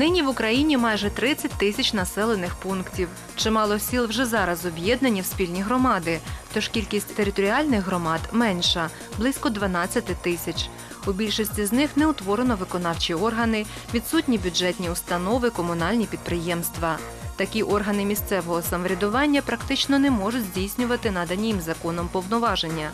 Нині в Україні майже 30 тисяч населених пунктів. Чимало сіл вже зараз об'єднані в спільні громади, тож кількість територіальних громад менша близько 12 тисяч. У більшості з них не утворено виконавчі органи, відсутні бюджетні установи, комунальні підприємства. Такі органи місцевого самоврядування практично не можуть здійснювати надані їм законом повноваження.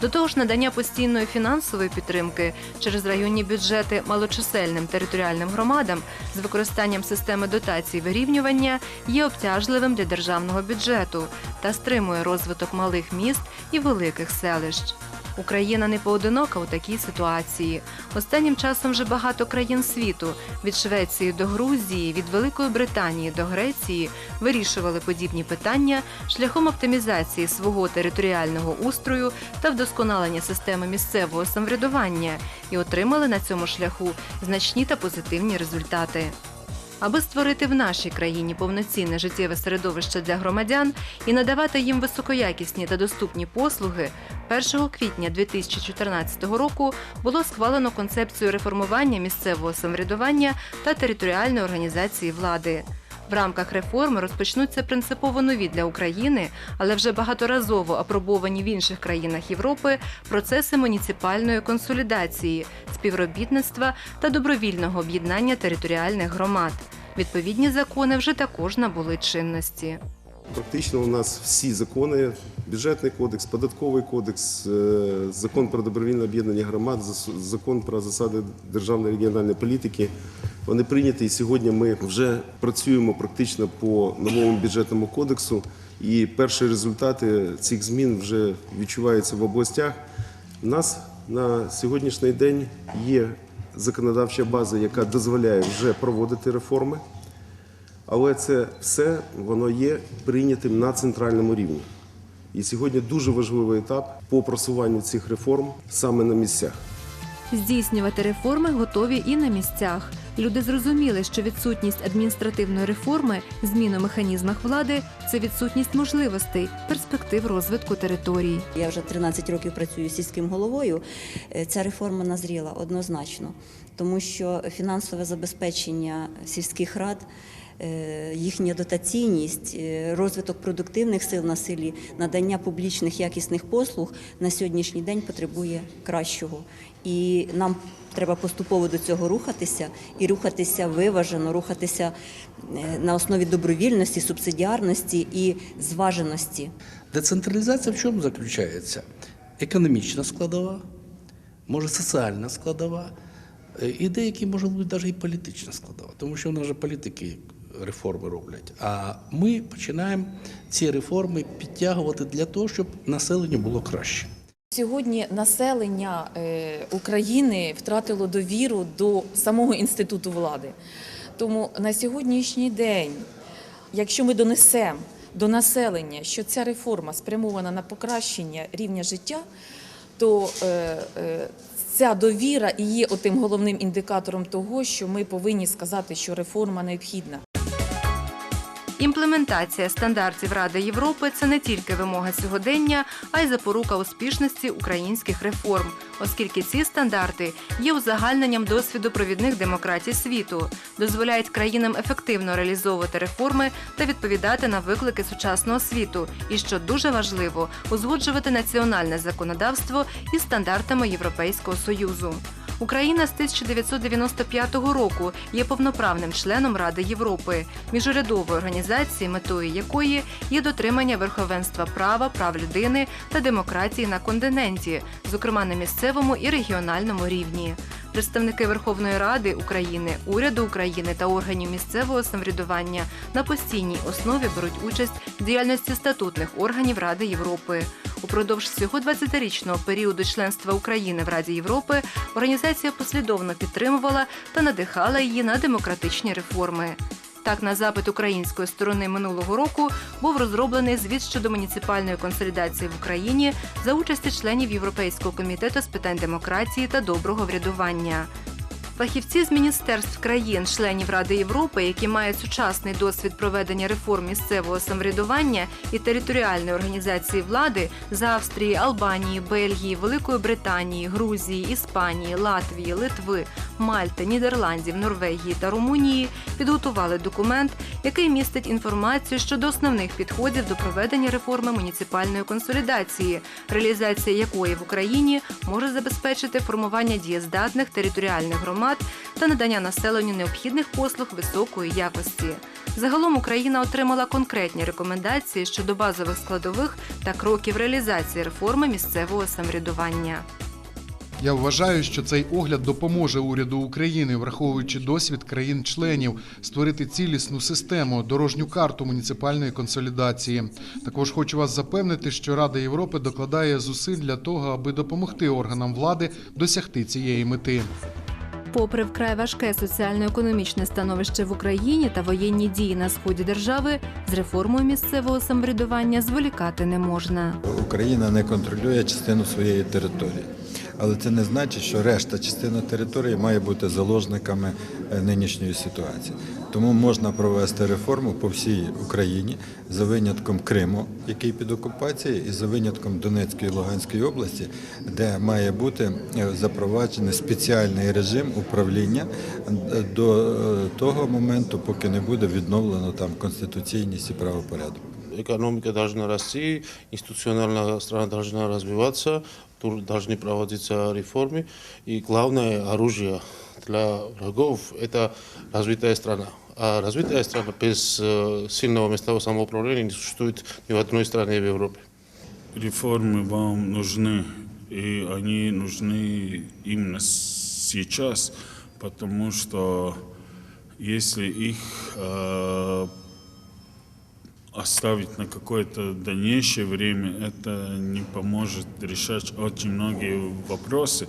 До того ж, надання постійної фінансової підтримки через районні бюджети малочисельним територіальним громадам з використанням системи дотацій вирівнювання є обтяжливим для державного бюджету та стримує розвиток малих міст і великих селищ. Україна не поодинока у такій ситуації. Останнім часом вже багато країн світу від Швеції до Грузії, від Великої Британії до Греції вирішували подібні питання шляхом оптимізації свого територіального устрою та вдосконалення системи місцевого самоврядування і отримали на цьому шляху значні та позитивні результати. Аби створити в нашій країні повноцінне життєве середовище для громадян і надавати їм високоякісні та доступні послуги, 1 квітня 2014 року було схвалено концепцію реформування місцевого самоврядування та територіальної організації влади. В рамках реформи розпочнуться принципово нові для України, але вже багаторазово апробовані в інших країнах Європи процеси муніципальної консолідації, співробітництва та добровільного об'єднання територіальних громад. Відповідні закони вже також набули чинності. Практично у нас всі закони, бюджетний кодекс, податковий кодекс, е, закон про добровільне об'єднання громад, закон про засади державної регіональної політики. Вони прийняті, і сьогодні ми вже працюємо практично по новому бюджетному кодексу. І перші результати цих змін вже відчуваються в областях. У нас на сьогоднішній день є законодавча база, яка дозволяє вже проводити реформи. Але це все воно є прийнятим на центральному рівні. І сьогодні дуже важливий етап по просуванню цих реформ саме на місцях. Здійснювати реформи готові і на місцях. Люди зрозуміли, що відсутність адміністративної реформи, змін у механізмах влади це відсутність можливостей, перспектив розвитку територій. Я вже 13 років працюю сільським головою. Е, Ця реформа назріла однозначно, тому що фінансове забезпечення сільських рад. Е, Їхня дотаційність, е, розвиток продуктивних сил на селі, надання публічних якісних послуг на сьогоднішній день потребує кращого. І нам треба поступово до цього рухатися і рухатися виважено, рухатися е, на основі добровільності, субсидіарності і зваженості. Децентралізація в чому заключається? Економічна складова, може соціальна складова, і деякі, може бути, навіть і політична складова, тому що в нас же політики реформи роблять. А ми починаємо ці реформи підтягувати для того, щоб населенню було краще. Сьогодні населення е, України втратило довіру до самого інституту влади. Тому на сьогоднішній день, якщо ми донесемо до населення, що ця реформа спрямована на покращення рівня життя, то е, е, ця довіра і є отим головним індикатором того, що ми повинні сказати, що реформа необхідна. Імплементація стандартів Ради Європи це не тільки вимога сьогодення, а й запорука успішності українських реформ, оскільки ці стандарти є узагальненням досвіду провідних демократій світу, дозволяють країнам ефективно реалізовувати реформи та відповідати на виклики сучасного світу, і що дуже важливо, узгоджувати національне законодавство із стандартами Європейського союзу. Україна з 1995 року є повноправним членом Ради Європи, міжурядової організації, метою якої є дотримання верховенства права, прав людини та демократії на континенті, зокрема на місцевому і регіональному рівні. Представники Верховної Ради України, уряду України та органів місцевого самоврядування на постійній основі беруть участь в діяльності статутних органів Ради Європи. Упродовж всього 20-річного періоду членства України в Раді Європи організація послідовно підтримувала та надихала її на демократичні реформи. Так, на запит української сторони минулого року був розроблений звіт щодо муніципальної консолідації в Україні за участі членів Європейського комітету з питань демократії та доброго врядування. Фахівці з міністерств країн-членів Ради Європи, які мають сучасний досвід проведення реформ місцевого самоврядування і територіальної організації влади з Австрії, Албанії, Бельгії, Великої Британії, Грузії, Іспанії, Латвії, Литви, Мальти, Нідерландів, Норвегії та Румунії, підготували документ, який містить інформацію щодо основних підходів до проведення реформи муніципальної консолідації, реалізація якої в Україні може забезпечити формування дієздатних територіальних громад та надання населенню необхідних послуг високої якості. Загалом Україна отримала конкретні рекомендації щодо базових складових та кроків реалізації реформи місцевого самоврядування. Я вважаю, що цей огляд допоможе уряду України, враховуючи досвід країн-членів, створити цілісну систему, дорожню карту муніципальної консолідації. Також хочу вас запевнити, що Рада Європи докладає зусиль для того, аби допомогти органам влади досягти цієї мети. Попри вкрай важке соціально-економічне становище в Україні та воєнні дії на сході держави, з реформою місцевого самоврядування зволікати не можна. Україна не контролює частину своєї території. Але це не значить, що решта частина території має бути заложниками е, нинішньої ситуації. Тому можна провести реформу по всій Україні за винятком Криму, який під окупацією, і за винятком Донецької і Луганської області, де має бути е, запроваджений спеціальний режим управління е, до того моменту, поки не буде відновлено там конституційність і правопорядок. экономика должна расти, институциональная страна должна развиваться, тут должны проводиться реформы. И главное оружие для врагов – это развитая страна. А развитая страна без э, сильного местного самоуправления не существует ни в одной стране в Европе. реформы вам нужны, и они нужны именно сейчас, потому что если их э, оставить на какое-то дальнейшее время, это не поможет решать очень многие вопросы.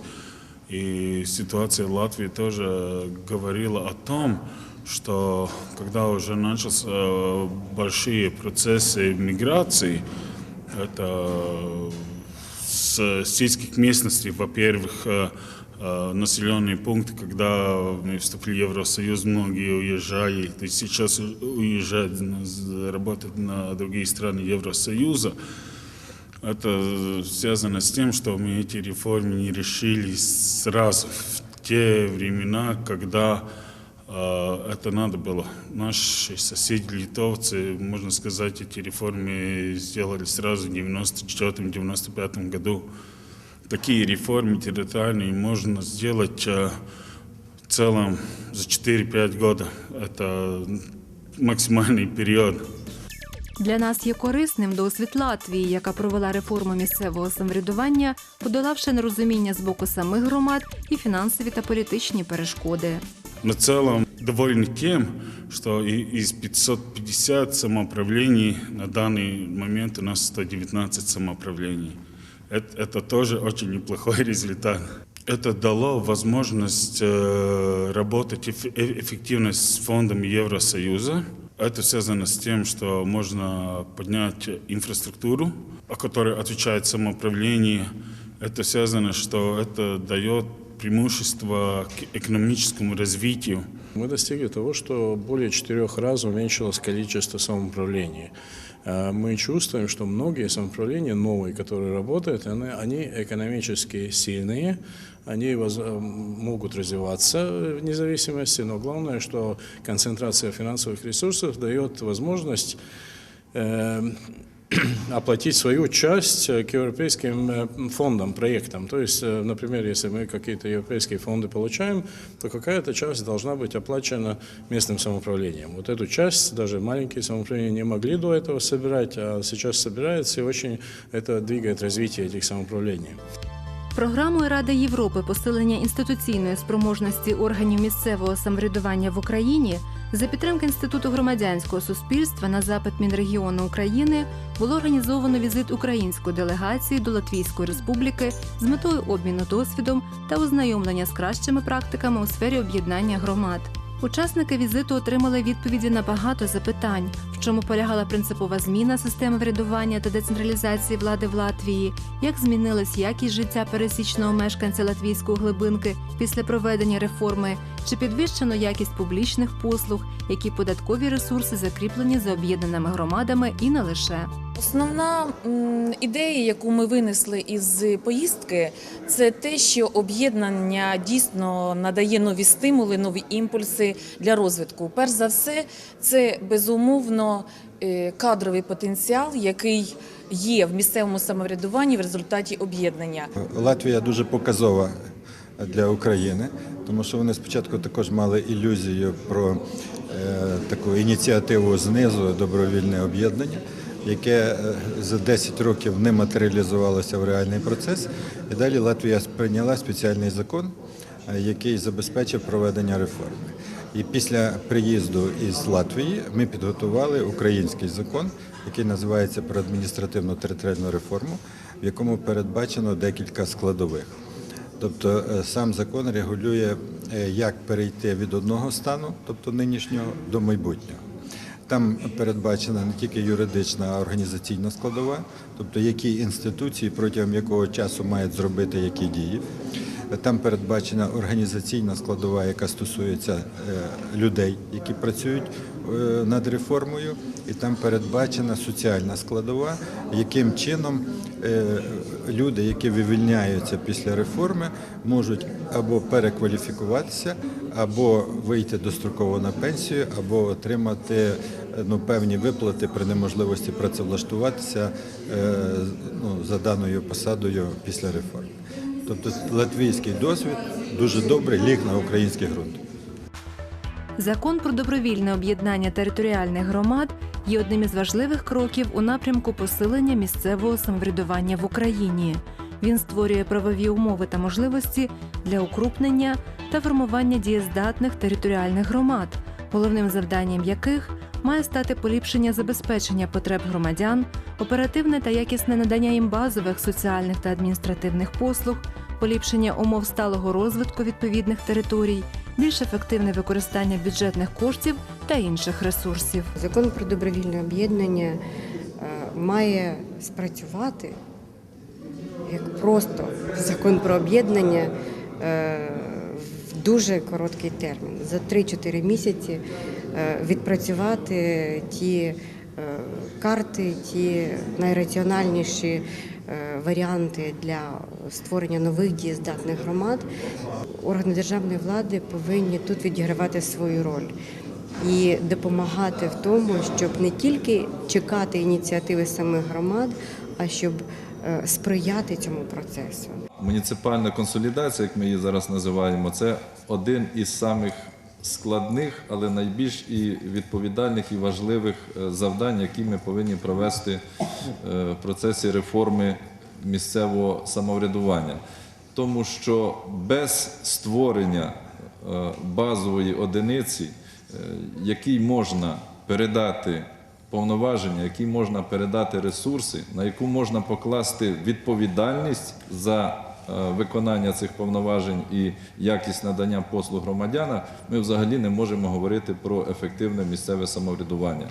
И ситуация в Латвии тоже говорила о том, что когда уже начался большие процессы миграции, это с сельских местностей, во-первых, э, населенные пункты, когда мы вступили в Евросоюз, многие уезжали, то есть сейчас уезжают работать на другие страны Евросоюза. Это связано с тем, что мы эти реформы не решили сразу, в те времена, когда э, это надо было. Наши соседи литовцы, можно сказать, эти реформы сделали сразу в 94-95 году. Такие реформы территориальные можно сделать э, в целом за 4-5 года. Это максимальный период. Для нас є корисним досвід Латвії, яка провела реформу місцевого самоврядування, подолавши нерозуміння з боку самих громад і фінансові та політичні перешкоди. На целом довольны тем, что и- из 550 самоуправлений на данный момент у нас 119 самоуправлений. Это, это тоже очень неплохой результат. Это дало возможность э, работать эф- э- эффективно с фондами Евросоюза. Это связано с тем, что можно поднять инфраструктуру, о которой отвечает самоуправление. Это связано, что это дает преимущество к экономическому развитию. Мы достигли того, что более четырех раз уменьшилось количество самоуправлений. Э, Мы чувствуем, что многие самоуправления новые, которые работают, они, они экономически сильные, они воз- э, могут развиваться вне зависимости, но главное, что концентрация финансовых ресурсов дает возможность э, оплатить свою часть э, к европейским э, фондам, проектам. То есть, э, например, если мы какие-то европейские фонды получаем, то какая-то часть должна быть оплачена местным самоуправлением. Вот эту часть даже маленькие самоуправления не могли до этого собирать, а сейчас собирается, и очень это двигает развитие этих самоуправлений. Програмою Ради Європи посилення інституційної спроможності органів місцевого самоврядування в Україні за підтримки Інституту громадянського суспільства на запит Мінрегіону України було організовано візит української делегації до Латвійської Республіки з метою обміну досвідом та ознайомлення з кращими практиками у сфері об'єднання громад. Учасники візиту отримали відповіді на багато запитань, в чому полягала принципова зміна системи врядування та децентралізації влади в Латвії, як змінилась якість життя пересічного мешканця латвійської глибинки після проведення реформи, чи підвищено якість публічних послуг, які податкові ресурси закріплені за об'єднаними громадами і не лише. Основна ідея, яку ми винесли із поїздки, це те, що об'єднання дійсно надає нові стимули, нові імпульси для розвитку. Перш за все, це безумовно е, кадровий потенціал, який є в місцевому самоврядуванні в результаті об'єднання. Латвія дуже показова для України, тому що вони спочатку також мали ілюзію про е, таку ініціативу знизу добровільне об'єднання, яке е, за 10 років не матеріалізувалося в реальний процес. І далі Латвія прийняла спеціальний закон, е, який забезпечив проведення реформи. І після приїзду із Латвії ми підготували український закон, який називається про адміністративну територіальну реформу, в якому передбачено декілька складових. Тобто е, сам закон регулює, як перейти від одного стану, тобто нинішнього, до майбутнього. Там передбачена не тільки юридична, а організаційна складова, тобто які інституції протягом якого часу мають зробити які дії. Там передбачена організаційна складова, яка стосується е, людей, які працюють е, над реформою, і там передбачена соціальна складова, яким чином е, люди, які вивільняються після реформи, можуть або перекваліфікуватися, або вийти достроково на пенсію, або отримати е, ну, певні виплати при неможливості працевлаштуватися е, ну, за даною посадою після реформи. Тобто латвійський досвід дуже добрий ліг на український ґрунт. Закон про добровільне об'єднання територіальних громад є одним із важливих кроків у напрямку посилення місцевого самоврядування в Україні. Він створює правові умови та можливості для укрупнення та формування дієздатних територіальних громад, головним завданням яких має стати поліпшення забезпечення потреб громадян, оперативне та якісне надання їм базових соціальних та адміністративних послуг, поліпшення умов сталого розвитку відповідних територій, більш ефективне використання бюджетних коштів та інших ресурсів. Закон про добровільне об'єднання е, має спрацювати як просто закон про об'єднання е, в дуже короткий термін. За 3-4 місяці е, відпрацювати ті карти, ті найраціональніші варіанти для створення нових дієздатних громад. Органи державної влади повинні тут відігравати свою роль і допомагати в тому, щоб не тільки чекати ініціативи самих громад, а щоб е, сприяти цьому процесу. Муніципальна консолідація, як ми її зараз називаємо, це один із самих складних, але найбільш і відповідальних і важливих е, завдань, які ми повинні провести е, в процесі реформи місцевого самоврядування. Тому що без створення е, базової одиниці, якій можна передати повноваження, які можна передати ресурси, на яку можна покласти відповідальність за виконання цих повноважень і якість надання послуг громадянам, ми взагалі не можемо говорити про ефективне місцеве самоврядування.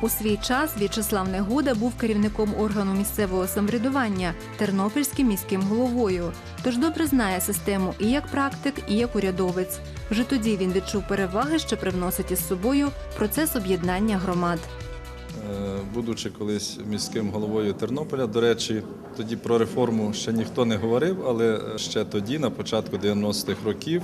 У свій час В'ячеслав Негода був керівником органу місцевого самоврядування Тернопільським міським головою, тож добре знає систему і як практик, і як урядовець. Вже тоді він відчув переваги, що привносить із собою процес об'єднання громад. Е, Будучи колись міським головою Тернополя, до речі, тоді про реформу ще ніхто не говорив, але ще тоді, на початку 90-х років,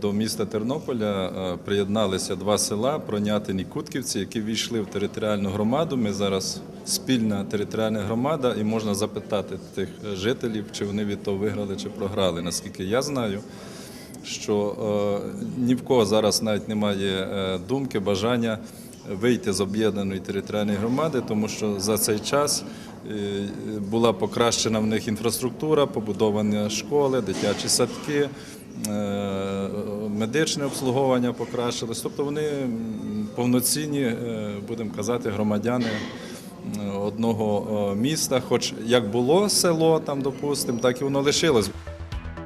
до міста Тернополя е, приєдналися два села Пронятин і Кутківці, які війшли в територіальну громаду. Ми зараз спільна територіальна громада, і можна запитати тих жителів, чи вони від того виграли чи програли. Наскільки я знаю, що е, ні в кого зараз навіть немає е, думки, бажання вийти з об'єднаної територіальної громади, тому що за цей час е, була покращена в них інфраструктура, побудовані школи, дитячі садки, е, медичне обслуговування покращилось. Тобто вони повноцінні, е, будемо казати, громадяни одного міста. Хоч як було село там, допустимо, так і воно лишилось.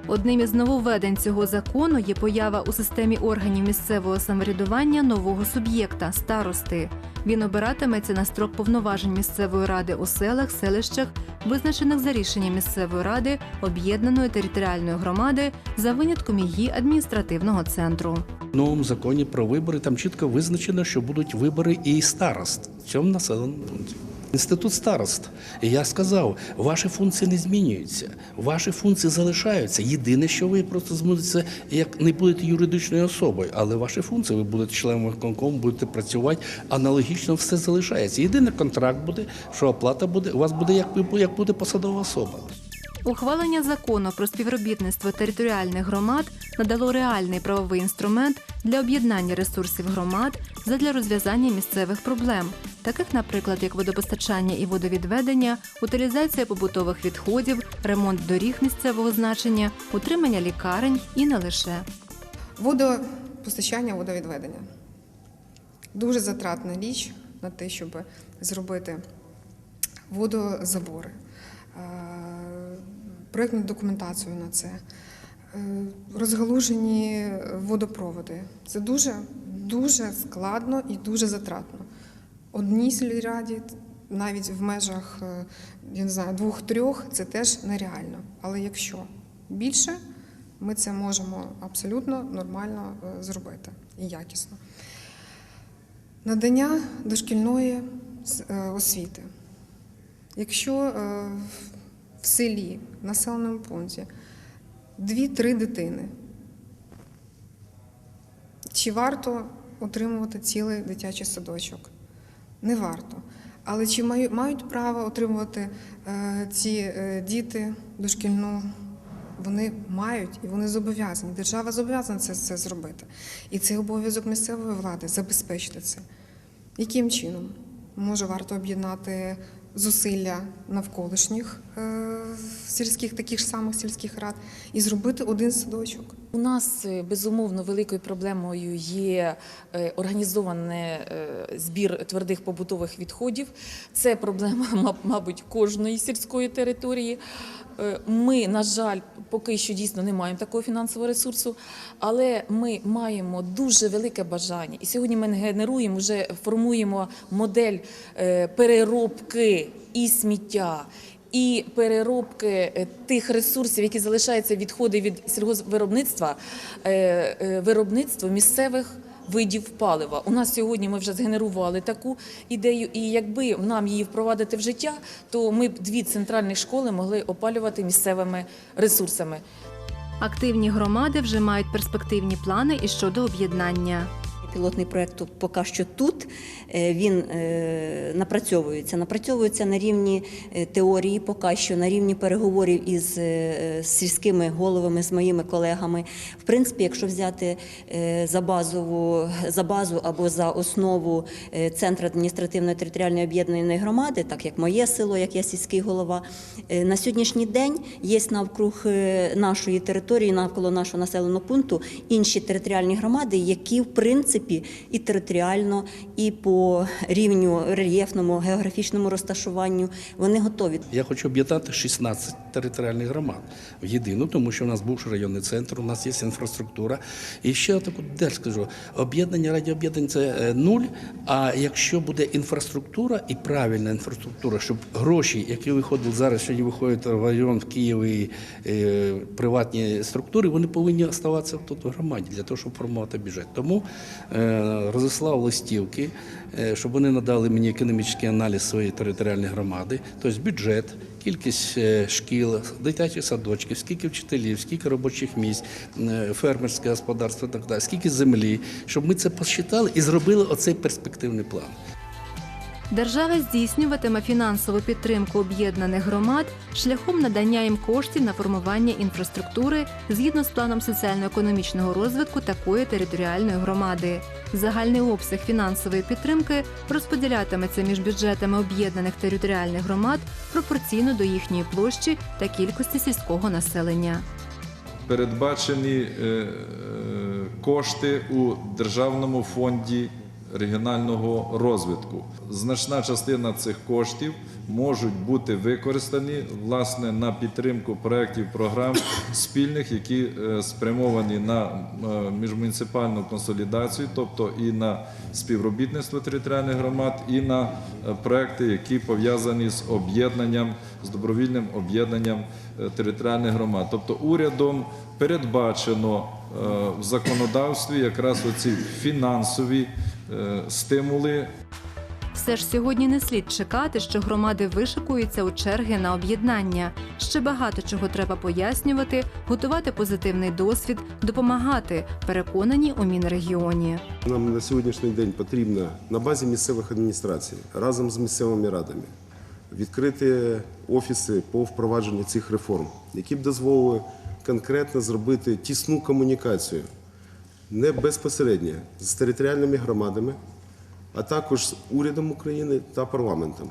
Одним із нововведень цього закону є поява у системі органів місцевого самоврядування нового суб'єкта старости. Він обиратиметься на строк повноважень місцевої ради у селах, селищах, визначених за рішенням місцевої ради об'єднаної територіальної громади за винятком її адміністративного центру. В новому законі про вибори там чітко визначено, що будуть вибори і старост в цьому населеному пункті. Інститут старост. І я сказав, ваші функції не змінюються, ваші функції залишаються. Єдине, що ви просто зможете, як не будете юридичною особою, але ваші функції, ви будете членом виконкому, будете працювати, аналогічно все залишається. Єдиний контракт буде, що оплата буде, у вас буде як, як буде посадова особа. Ухвалення закону про співробітництво територіальних громад надало реальний правовий інструмент для об'єднання ресурсів громад задля розв'язання місцевих проблем, таких, наприклад, як водопостачання і водовідведення, утилізація побутових відходів, ремонт доріг місцевого значення, утримання лікарень і не лише. Водопостачання, водовідведення. Дуже затратна річ на те, щоб зробити водозабори, проєктну документацію на це, е, розгалужені водопроводи. Це дуже, дуже складно і дуже затратно. Одній сільраді, навіть в межах е, я не знаю, двох-трьох, це теж нереально. Але якщо більше, ми це можемо абсолютно нормально е, зробити і якісно. Надання дошкільної освіти. Якщо в- селі, в населеному пункті, дві-три дитини, чи варто отримувати цілий дитячий садочок? Не варто. Але чи маю- мають право отримувати е, ці е, діти дошкільну? Вони мають і вони зобов'язані. Держава зобов'язана це, це зробити. І це обов'язок місцевої влади забезпечити це. Яким чином? Може, варто об'єднати зусилля навколишніх сільських, таких ж самих сільських рад і зробити один садочок. У нас е, безумовно великою проблемою є е, організований е, збір твердих побутових відходів. Це проблема, мабуть, кожної сільської території. Е, Ми, на жаль, поки що дійсно не маємо такого фінансового ресурсу, але ми маємо дуже велике бажання. І сьогодні ми генеруємо, вже формуємо модель е, переробки і сміття. І переробки е, тих ресурсів, які залишаються відходи від сільгоспвиробництва, е, е, виробництво місцевих видів палива. У нас сьогодні ми вже згенерували таку ідею, і якби нам її впровадити в життя, то ми б дві центральні школи могли опалювати місцевими ресурсами. Активні громади вже мають перспективні плани і щодо об'єднання. Пілотний проєкт поки що тут. Е, Він е, напрацьовується. Напрацьовується на рівні е, теорії, поки що на рівні переговорів із сільськими головами, з моїми колегами. В принципі, якщо взяти за базову за базу або за основу е, центр адміністративної територіальної об'єднаної громади, так як моє село, як я сільський голова, на сьогоднішній день є навкруг нашої території, навколо нашого населеного пункту інші територіальні громади, які в принципі і територіально, і по рівню рельєфному, географічному розташуванню вони готові. Я хочу об'єднати 16 територіальних громад в єдину, тому що у нас бувший районний центр, у нас є інфраструктура. І ще таку теж скажу: об'єднання раді це е, нуль. А якщо буде інфраструктура і правильна інфраструктура, щоб гроші, які виходять зараз, сьогодні виходять в район в Київ і е, приватні структури, вони повинні оставатися тут в громаді для того, щоб формувати бюджет. Тому розіслав листівки, е, щоб вони надали мені економічний аналіз своєї територіальної громади, тобто бюджет, кількість е, шкіл, дитячих садочків, скільки вчителів, скільки робочих місць, е, фермерське господарство, так далі, скільки землі, щоб ми це посчитали і зробили оцей перспективний план. Держава здійснюватиме фінансову підтримку об'єднаних громад шляхом надання їм коштів на формування інфраструктури згідно з планом соціально-економічного розвитку такої територіальної громади. Загальний обсяг фінансової підтримки розподілятиметься між бюджетами об'єднаних територіальних громад пропорційно до їхньої площі та кількості сільського населення. Передбачені е, е, кошти у Державному фонді регіонального розвитку. Значна частина цих коштів можуть бути використані власне на підтримку проєктів програм спільних, які е, спрямовані на е, міжмуніципальну консолідацію, тобто і на співробітництво територіальних громад, і на е, проекти, які пов'язані з об'єднанням, з добровільним об'єднанням територіальних громад. Тобто урядом передбачено в законодавстві якраз оці фінансові стимули Все ж сьогодні не слід чекати, що громади вишикуються у черги на об'єднання. Ще багато чого треба пояснювати, готувати позитивний досвід, допомагати. Переконані у Мінрегіоні. Нам на сьогоднішній день потрібно на базі місцевих адміністрацій разом з місцевими радами відкрити офіси по впровадженню цих реформ, які б дозволили конкретно зробити тісну комунікацію не безпосередньо з територіальними громадами, а також з урядом України та парламентом.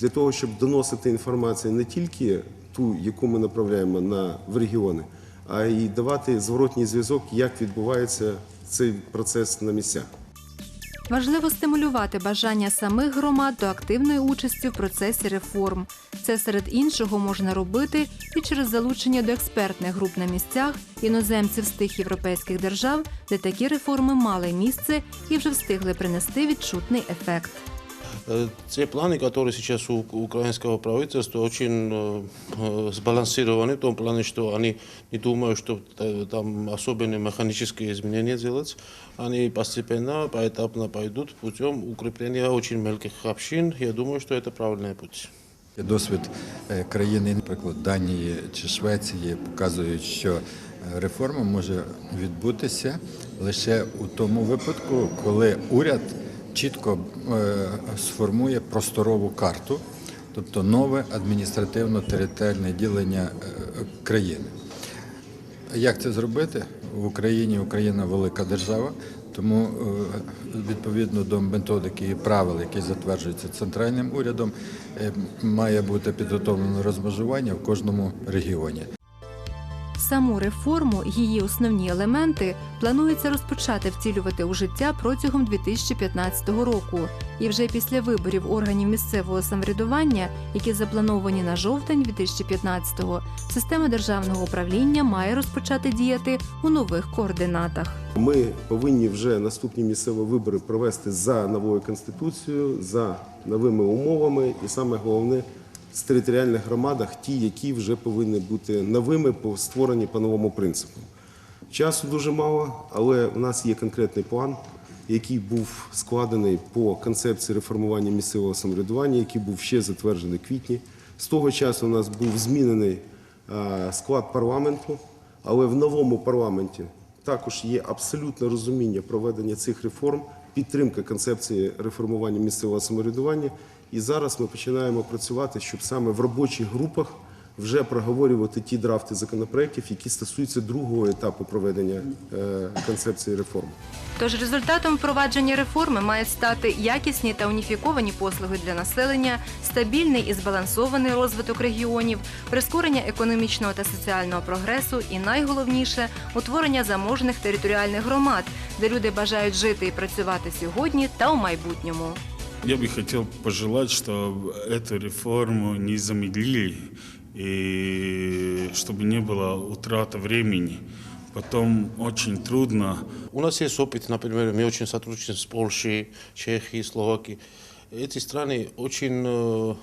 Для того, щоб доносити інформацію не тільки ту, яку ми направляємо на, в регіони, а й давати зворотній зв'язок, як відбувається цей процес на місцях. Важливо стимулювати бажання самих громад до активної участі в процесі реформ. Це серед іншого можна робити і через залучення до експертних груп на місцях іноземців з тих європейських держав, де такі реформи мали місце і вже встигли принести відчутний ефект. Э, Те планы, которые сейчас у украинского правительства, очень э, э, сбалансированы в том плане, что они не думают, что э, там особенные механические изменения делать. Они постепенно, поэтапно пойдут путем укрепления очень мелких общин. Я думаю, что это правильный путь. Досвід е, країни, наприклад, Данії чи Швеції, показують, що е, реформа може відбутися лише у тому випадку, коли уряд чітко е, сформує просторову карту, тобто нове адміністративно-територіальне ділення е, країни. Як це зробити? В Україні Україна велика держава, тому е, відповідно до методики і правил, які затверджуються центральним урядом, має бути підготовлено розмежування в кожному регіоні. Саму реформу, її основні елементи планується розпочати втілювати у життя протягом 2015 року. І вже після виборів органів місцевого самоврядування, які заплановані на жовтень 2015-го, система державного управління має розпочати діяти у нових координатах. Ми повинні вже наступні місцеві вибори провести за новою конституцією, за новими умовами, і саме головне з територіальних громадах, ті, які вже повинні бути новими, створені по новому принципу. Часу дуже мало, але у нас є конкретний план, який був складений по концепції реформування місцевого самоврядування, який був ще затверджений в квітні. З того часу у нас був змінений е, склад парламенту, але в новому парламенті також є абсолютне розуміння проведення цих реформ, підтримка концепції реформування місцевого самоврядування. І зараз ми починаємо працювати, щоб саме в робочих групах вже проговорювати ті драфти законопроєктів, які стосуються другого етапу проведення е, концепції реформ. Тож результатом впровадження реформи мають стати якісні та уніфіковані послуги для населення, стабільний і збалансований розвиток регіонів, прискорення економічного та соціального прогресу і найголовніше утворення заможних територіальних громад, де люди бажають жити і працювати сьогодні та у майбутньому. Я бы хотел пожелать, чтобы эту реформу не замедлили, и чтобы не было утрата времени. Потом очень трудно У нас есть опыт, например, мы очень сотрудничаем с Польшей, Чехией, Словакией. Эти страны очень э,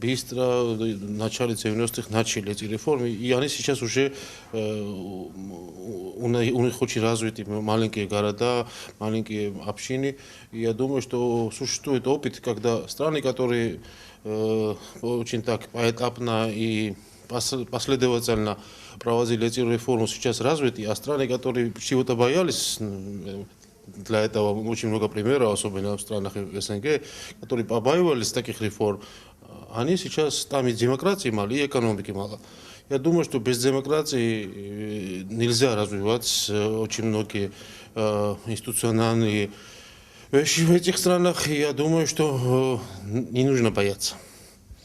быстро, в начале 90-х, начали эти реформы, и они сейчас уже, э, у, них- очень развиты маленькие города, маленькие общины. И я думаю, что существует опыт, когда страны, которые э, очень так поэтапно и пос- последовательно проводили эти реформы, сейчас развиты, а страны, которые чего-то боялись, для этого очень много примеров, особенно в странах СНГ, которые побаивались таких реформ, они сейчас, там и демократии мало, и экономики мало. Я думаю, что без демократии э, нельзя развивать э, очень многие э, институциональные вещи в этих странах. И я думаю, что э, не нужно бояться.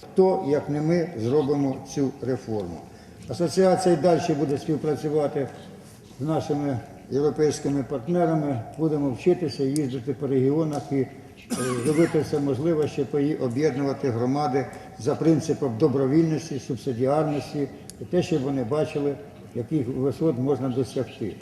Хто, як не ми, зробимо цю реформу. Асоціація й далі буде співпрацювати з нашими європейськими партнерами будемо вчитися їздити по регіонах і е, робити все можливе, щоб об'єднувати громади за принципом добровільності, субсидіарності і те, щоб вони бачили, яких висот можна досягти.